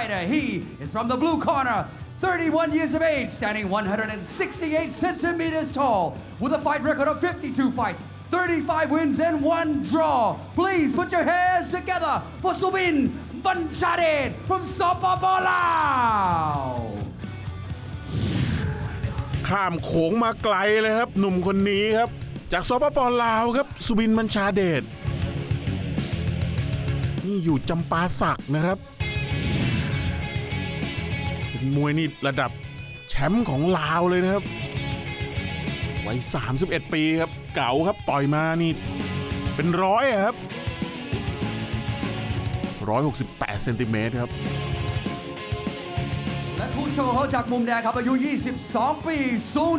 fighter. He is from the blue corner. 31 years of age, standing 168 centimeters tall, with a fight record of 52 fights, 35 wins, and one draw. Please put your hands together for Subin Banchaded from Sopapalao. ข้ามโขงมาไกลเลยครับ หนุ่มคนนี้ครับ จากสปปลาวครับ สุบินมัญชาเดชนี่อยู่จำปาสักนะครับ มวยนี่ระดับแชมป์ของลาวเลยนะครับวัย31 ปีครับ เก่าครับต่อยมานี่เป็นร้อยครับ 168เซนติเมตรครับและผู้โชว์เขาจากมุมแดงครับอายุ 22 ปี สูง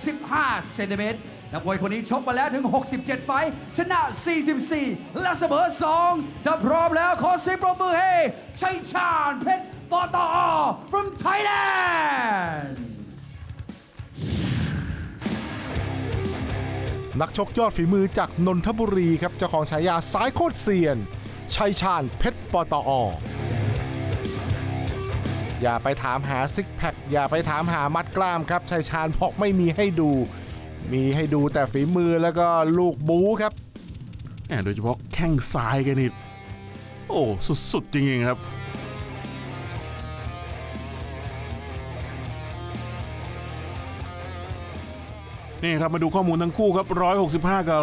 165 เซนติเมตรนักมวยคนนี้ชกมาแล้วถึง 67 ไฟ ชนะ 44 และเสมอ 2 ถ้าพร้อมแล้วขอเสียงปรบมือให้ชัยชาญเพชร ปตอ from Thailand นักชกยอดฝีมือจากนนทบุรีครับเจ้าของฉายาซ้ายโคตรเซียน ชัยชาญเพชรปตอ อย่าไปถามหาซิกแพคอย่าไปถามหามัดกล้ามครับ ชัยชาญบอกไม่มีให้ดู มีให้ดูแต่ฝีมือแล้วก็ลูกบู๊ครับแหมโดยเฉพาะแข้งซ้ายกันนี่โอ้ สุดๆ จริงๆครับ นี่ครับมาดูข้อมูลทั้งคู่ครับ 165 กับ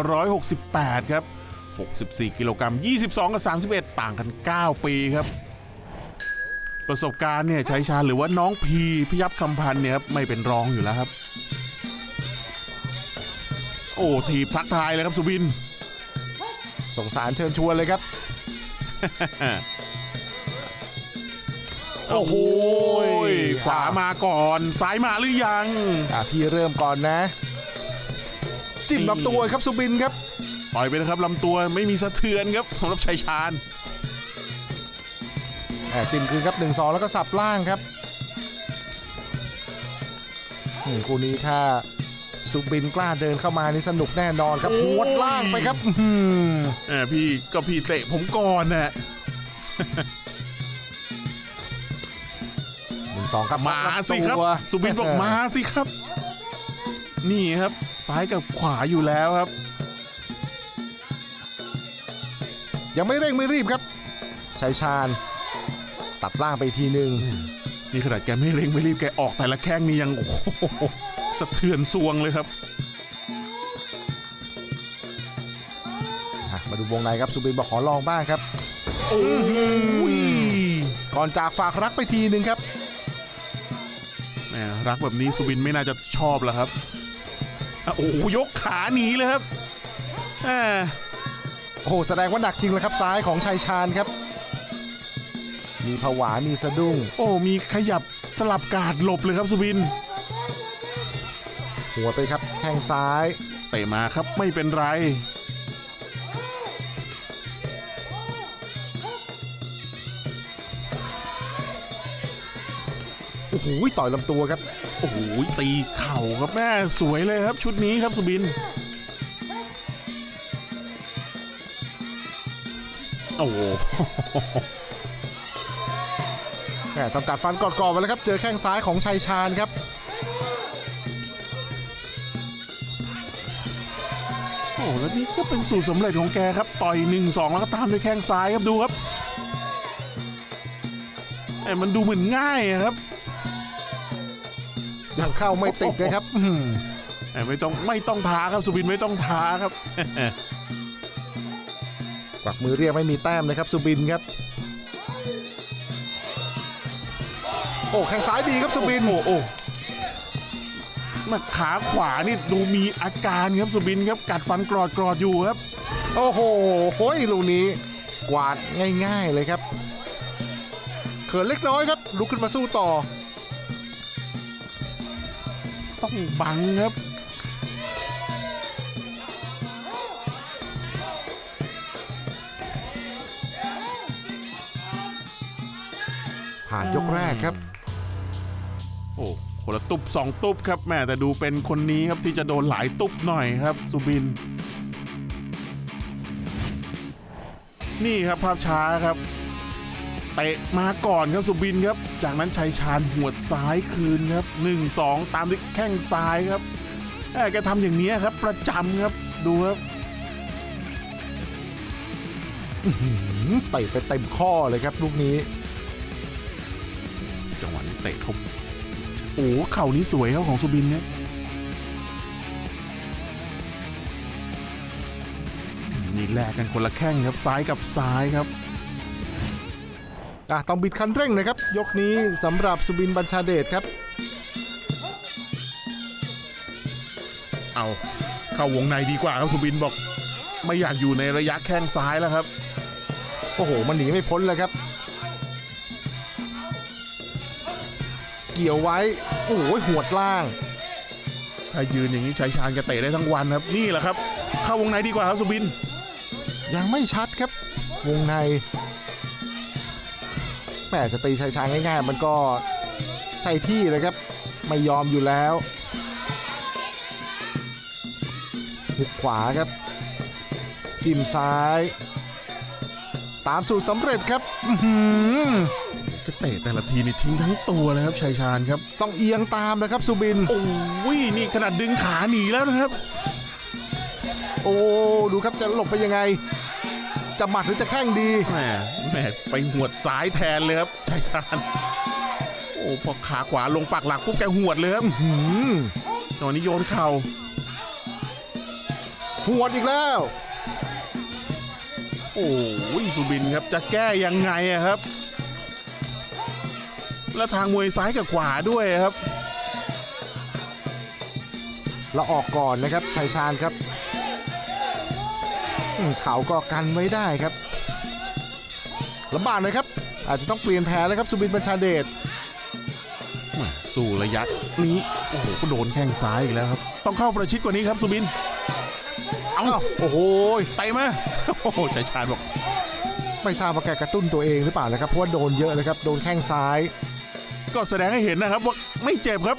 168 ครับ 64 กิโลกรัม 22 กับ 31 ต่างกัน 9 ปีครับ ประสบการณ์เนี่ยใช้ชาญหรือว่าน้องพีพยับคำพันธ์เนี่ยครับไม่เป็นรองอยู่แล้วครับ โอ้ทีบทักทายเลยครับสุบิน สงสารเชิญชวนเลยครับ โอ้โหขวามาก่อน ซ้ายมาหรือยัง อะพี่เริ่มก่อนนะ จิ้มลำตัวครับสุบินครับต่อยไปนะครับลำตัวไม่มีสะเทือนครับสำหรับชัยชาญอะจิ้มคืนครับ 1 2 แล้วก็สับล่างครับอืมคู่นี้ถ้าสุบินกล้าเดินเข้ามานี่สนุกแน่นอนครับโอ้ยหัวดล่างไปครับอื้อหืออ่าพี่ก็พี่เตะผมก่อนน่ะหนึ่งสองครับมาสิครับตัวสุบินบอกมาสิครับ นี่ครับซ้ายกับขวาอยู่แล้วครับ ยังไม่เร่งไม่รีบครับชัยชาญ ตัดล่างไปทีหนึ่งนี่ขนาดแกไม่เร่งไม่รีบแกออกแต่ละแข้งนี่ยังโอ้โหสะเทือนซวงเลยครับอะมาดูวงในครับสุบินบอกขอลองบ้างครับโอ้ยก่อนจากฝากรักไปทีหนึ่งครับแหมรักแบบนี้สุบินไม่น่าจะชอบแล้วครับอะ โอ้โหยกขาหนีเลยครับแหมโอ้โหแสดงว่าหนักจริงเลยครับซ้ายของชัยชาญครับ มีผวา มีสะดุ้ง โอ้ มีขยับสลับกาดหลบเลยครับสุบิน หัวไปครับแข้งซ้าย เตะมาครับไม่เป็นไร โอ้โหต่อยลำตัวครับ โอ้โหตีเข่าครับแม่สวยเลยครับ ชุดนี้ครับสุบิน โอ้โหแหมต้องกัดฟันกอดๆไปแล้วครับ เจอแข้งซ้ายของชัยชาญครับโอ้แล้วนี่ก็เป็นสูตรสำเร็จของแกครับ ต่อยหนึ่งสองแล้วก็ตามด้วยแข้งซ้ายครับดูครับแต่มันดูเหมือนง่ายอะครับ ยังเข้าไม่ติดนะครับอื้อหือแต่ไม่ต้องไม่ต้องท้าครับสุบินไม่ต้องท้าครับ กวักมือเรียกไม่มีแต้มนะครับสุบินครับ โอ้แข้งซ้ายดีครับสุบินโอ้โอ้มาขาขวานี่ดูมีอาการครับสุบินครับกัดฟันกรอดกรอดอยู่ครับ โอ้โหโห้ยลูกนี้ กวาดง่าย ๆเลยครับ เขินเล็กน้อยครับ ลุกขึ้นมาสู้ต่อ ต้องบังครับผ่านยกแรกครับ โอ้คนละตุบสองตุบครับแม่แต่ดูเป็นคนนี้ครับที่จะโดนหลายตุบหน่อยครับ สุบิน นี่ครับภาพช้าครับ เตะมาก่อนครับสุบินครับ จากนั้นชัยชาญหวดซ้ายคืนครับ 1 2 ตามด้วยแข้งซ้ายครับแหม่แกทำอย่างนี้ครับประจำครับดูครับหืมเตะไปเต็มข้อเลยครับลูกนี้ จังหวะนี้เตะเขาโอ้โหเข่านี้สวยครับของสุบินเนี่ยนี่แลกกันคนละแข้งครับซ้ายกับซ้ายครับ อะต้องบิดคันเร่งนะครับ ยกนี้สำหรับสุบินบัญชาเดชครับ เอาเข้าวงในดีกว่าครับสุบินบอก ไม่อยากอยู่ในระยะแข้งซ้ายแล้วครับ โอ้โห มันหนีไม่พ้นเลยครับ เกี่ยวไว้ โอ้โหหวดล่าง ถ้ายืนอย่างนี้ชัยชาญก็เตะได้ทั้งวันครับ นี่แหละครับ เข้าวงในดีกว่าครับสุบิน ยังไม่ชัดครับ วงใน แหมจะตีชายชาญง่ายๆ มันก็ใช่ที่เลยครับ ไม่ยอมอยู่แล้วหุกขวาครับ จิ้มซ้าย ตามสูตรสำเร็จครับอื้อหือก็เตะแต่ละทีนี่ทิ้งทั้งตัวเลยครับชัยชาญครับ ต้องเอียงตามนะครับ สุบิน โอ้ยนี่ขนาดดึงขาหนีแล้วนะครับ โอ้ ดูครับจะหลบไปยังไง จะหมัดหรือจะแข้งดีแหมแหมไปหวดซ้ายแทนเลยครับชัยชาญโอ้พอขาขวาลงปักหลักปุ๊บแกหวดเลยครับหืมตอนนี้โยนเข่าหวดอีกแล้ว โอ้ยสุบินครับจะแก้ยังไงอะครับ แล้วทางมวยซ้ายกับขวาด้วยครับเราออกก่อนนะครับชัยชาญครับอืม เขาก็กันไว้ได้ครับลำบากหน่อยครับ อาจจะต้องเปลี่ยนแผนแล้วครับสุบินบัญชาเดชแหม่สู้ระยะนี้โอ้โหก็โดนแข้งซ้ายอีกแล้วครับ ต้องเข้าประชิดกว่านี้ครับสุบิน เอาอ้าวโอ้โหไตมาโอ้โหชัยชาญบอกไม่ทราบว่าแกกระตุ้นตัวเองหรือเปล่านะครับเพราะว่าโดนเยอะเลยครับโดนแข้งซ้าย ก็แสดงให้เห็นนะครับว่าไม่เจ็บครับ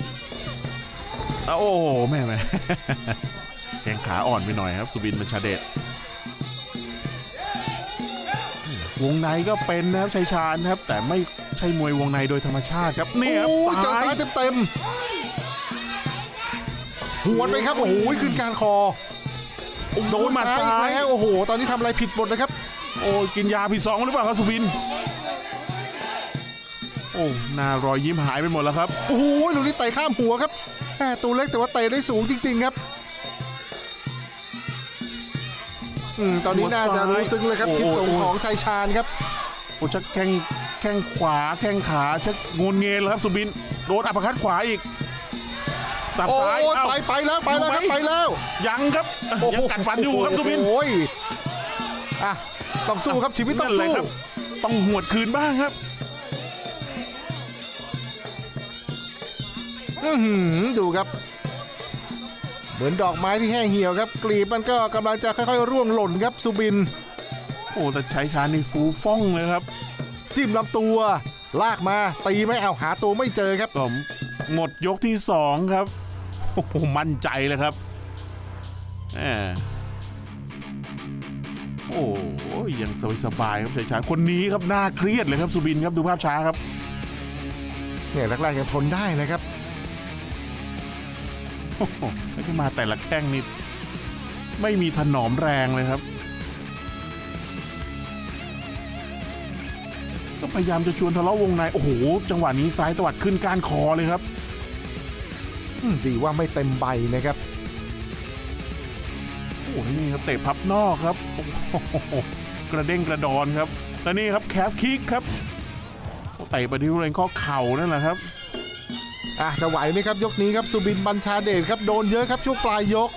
อะโอ้โหแม่แม่แข้งขาอ่อนไปหน่อยครับ สุบินบัญชาเดช วงในก็เป็นนะครับชัยชาญครับ แต่ไม่ใช่มวยวงในโดยธรรมชาติครับนี่ครับโอ้ยเจอซ้าซ้ายยเต็มๆหัวดไปครับโอ้โหขึ้นการคอโดนมาซ้ายซ้าอีกยแล้วโอ้โห ตอนนี้ทำอะไรผิดหมดนะครับ โอ้ยกินยาผิดซองหรือเปล่าครับสุบิน โอ้หน้ารอยยิ้มหายไปหมดแล้วครับ โอ้โหลูกนี้เตะข้ามหัวครับแหมตัวเล็กแต่ว่าเตะได้สูงจริง ๆ ครับ ตอนนี้น่าจะรู้ซึ้งเลยครับโอ้พิษโหสงของชัยชาญครับโอ้ชักแข้งแข้งขวาแข้งขาชักงนเงนแล้วครับสุบินโดนอัปเปอร์คัดขวาอีกสับโอ้ซ้ายยเอ้าไปไปแล้วไปแล้วครับอยู่ไหมไปแล้ว ยังครับโอ้โหยังกัดฟันอยู่ครับสุบินโอ้ยอะต้องสู้ครับชีวิตต้องนั่นเลยสู้ครับต้องหวดคืนบ้างครับอื้อหือดูครับ เหมือนดอกไม้ที่แห้งเหี่ยวครับ กลีบมันก็กำลังจะค่อยๆ ร่วงหล่นครับสุบิน โอ้แต่ใช้ชานี่ฟูฟ่องเลยครับ จิ้มลำตัว ลากมาตีไม่เอาหาตัวไม่เจอครับก็หมดยกที่สองครับโอ้โหมั่นใจเลยครับแหมโอ้ยยังสบายๆครับชัยชาญคนนี้ครับน่าเครียดเลยครับสุบินครับดูภาพช้าครับ เนี่ยแรกๆยังทนได้นะครับโอ้โห แล้วก็มาแต่ละแข้งนี่ไม่มีถนอมแรงเลยครับ ก็พยายามจะชวนทะเลาะวงใน โอ้โห จังหวะนี้ซ้ายตวัดขึ้นก้านคอเลยครับอืมดีว่าไม่เต็มใบนะครับ โอ้โหนี่ครับเตะพับนอกครับโอ้โหกระเด้งกระดอนครับ และนี่ครับแคฟคิกครับโอ้เตะไปที่บริเวณข้อเข่านั่นแหละครับ อะจะไหวไหมครับยกนี้ครับสุบินบัญชาเดชครับโดนเยอะครับช่วงปลายยก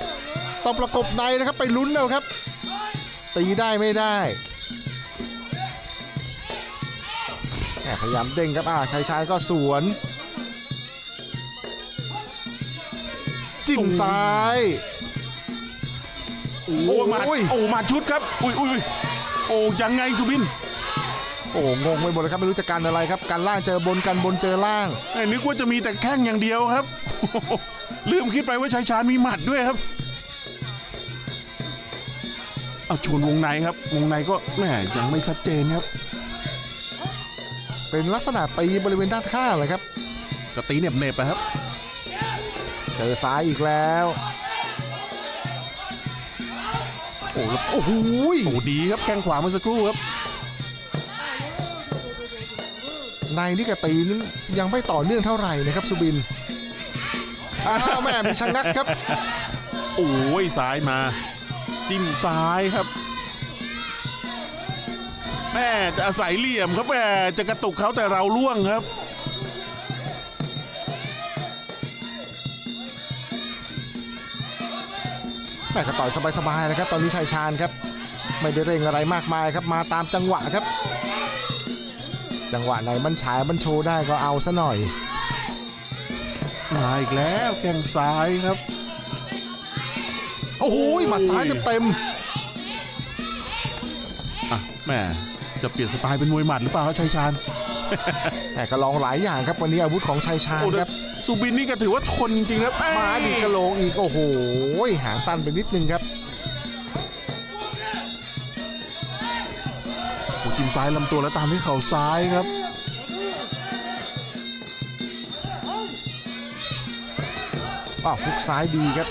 ต้องประกบในนะครับไปลุ้นเอาครับ ตีได้ไม่ได้แหม่พยายามเด้งครับอ่าชัยชาญก็สวน จิ้มซ้ายโอ้มาโอ้ยโอ้มาชุดครับอุ้ยอุ้ยอุ้ยโอ้ยังไงสุบิน โอ้งงไปหมดเลยครับไม่รู้จะกันอะไรครับกันล่างเจอบนกันบนเจอล่างไอ้นึกว่าจะมีแต่แข้งอย่างเดียวครับ ลืมคิดไปว่าชายชาญมีหมัดด้วยครับเอาชวนวงในครับ วงในก็แหมยังไม่ชัดเจนครับ เป็นลักษณะตีบริเวณด้านข้างเลยครับก็ตีเหน็บเน็บๆอะครับ เจอซ้ายอีกแล้วโอ้แล้วโอ้โหยโอ้ดีครับแข้งขวาเมื่อสักครู่ครับ ในนี่กับตีนั้นยังไม่ต่อเนื่องเท่าไหร่นะครับสุบินอ้าวแม่มีชะงักครับ โอ้ยซ้ายมา จิ้มซ้ายครับแม่จะอาศัยเหลี่ยมครับแม่จะกระตุกเขาแต่เราล่วงครับแม่ก็ต่อยสบายๆนะครับ ตอนนี้ชายชาญครับ ไม่ได้เร่งอะไรมากมายครับมาตามจังหวะครับ จังหวะไหนมันฉายมันโชว์ได้ก็เอาซะหน่อย มาอีกแล้วแข้งซ้ายครับ โอ้โหหมัดซ้ายเต็มอะแม่จะเปลี่ยนสไตล์เป็นมวยหมัดหรือเปล่าครับชัยชาญๆแต่ก็ลองหลายอย่างครับวันนี้อาวุธของชายชาญโอ้คแต่รับ สุบินนี่ก็ถือว่าทนจริงๆครับเอ้ยมาดิกระโหลกอีก โอ้โหหางสั้นไปนิดนึงครับ จิ้มซ้ายลำตัวแล้วตามด้วยเข่าซ้ายครับ อ้าวฮุกซ้ายดีครับ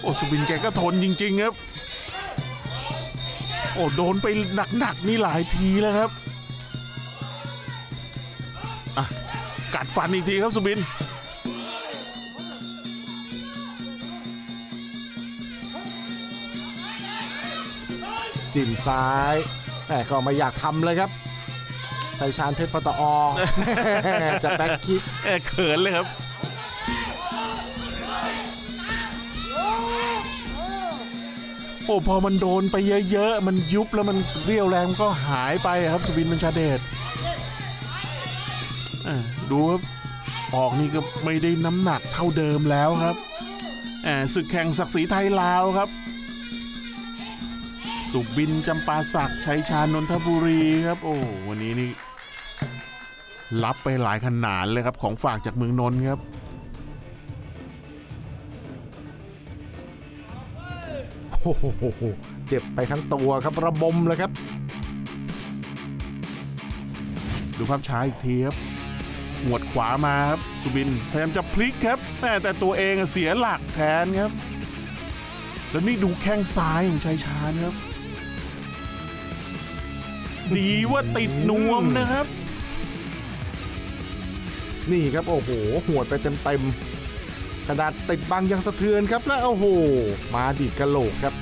โอ้สุบินแกก็ทนจริง ๆ ครับ โอ้โดนไปหนัก ๆ นี่หลายทีแล้วครับอะกัดฟันอีกทีครับสุบิน จิ้มซ้าย แต่ก็ไม่อยากทำเลยครับชายชาญเพชรปตอ จะแบ็คคิกแอบเขินเลยครับ โอ้พอมันโดนไปเยอะๆ มันยุบแล้วมันเรี่ยวแรงมันก็หายไปอะครับ สุบินบัญชาเดชอะดูครับ ออกนี่ก็ไม่ได้น้ำหนักเท่าเดิมแล้วครับแอบศึกแข่งศักดิ์ศรีไทยลาวครับ สุบินจำปาศักดิ์ชัยชานนทบุรีครับ โอ้วันนี้นี่รับไปหลายขนาดเลยครับของฝากจากเมืองนนท์ครับโอ้โหเจ็บไปทั้งตัวครับระบมเลยครับ ดูภาพช้าอีกทีครับหวดขวามาครับสุบินพยายามจะพลิกครับแม่แต่ตัวเองเสียหลักแทนครับ แล้วนี่ดูแข้งซ้ายของชัยชาญครับ ดีว่าติดนวมนะครับ นี่ครับโอ้โหหวดไปเต็มๆกระดาษติดบังยังสะเทือนครับแล้วโอ้โห มาดีดกระโหลกครับ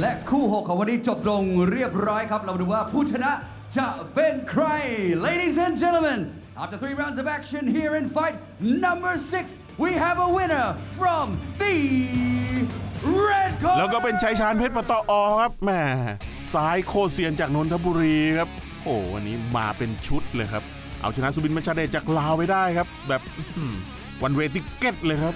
และคู่ 6 ของวันนี้จบลงเรียบร้อยครับ เรามาดูว่าผู้ชนะจะเป็นใคร Ladies and gentlemen after three rounds of action here in fight number six we have a winner from the red corner แล้วก็เป็นชัยชานเพชรปตอครับแหม่ซ้ายโคเซียนจากนนทบุรีครับ โอ้วันนี้มาเป็นชุดเลยครับ เอาชนะสุบินมัชาเดชจากลาวไปได้ครับ แบบวันเวติเก็ตเลยครับ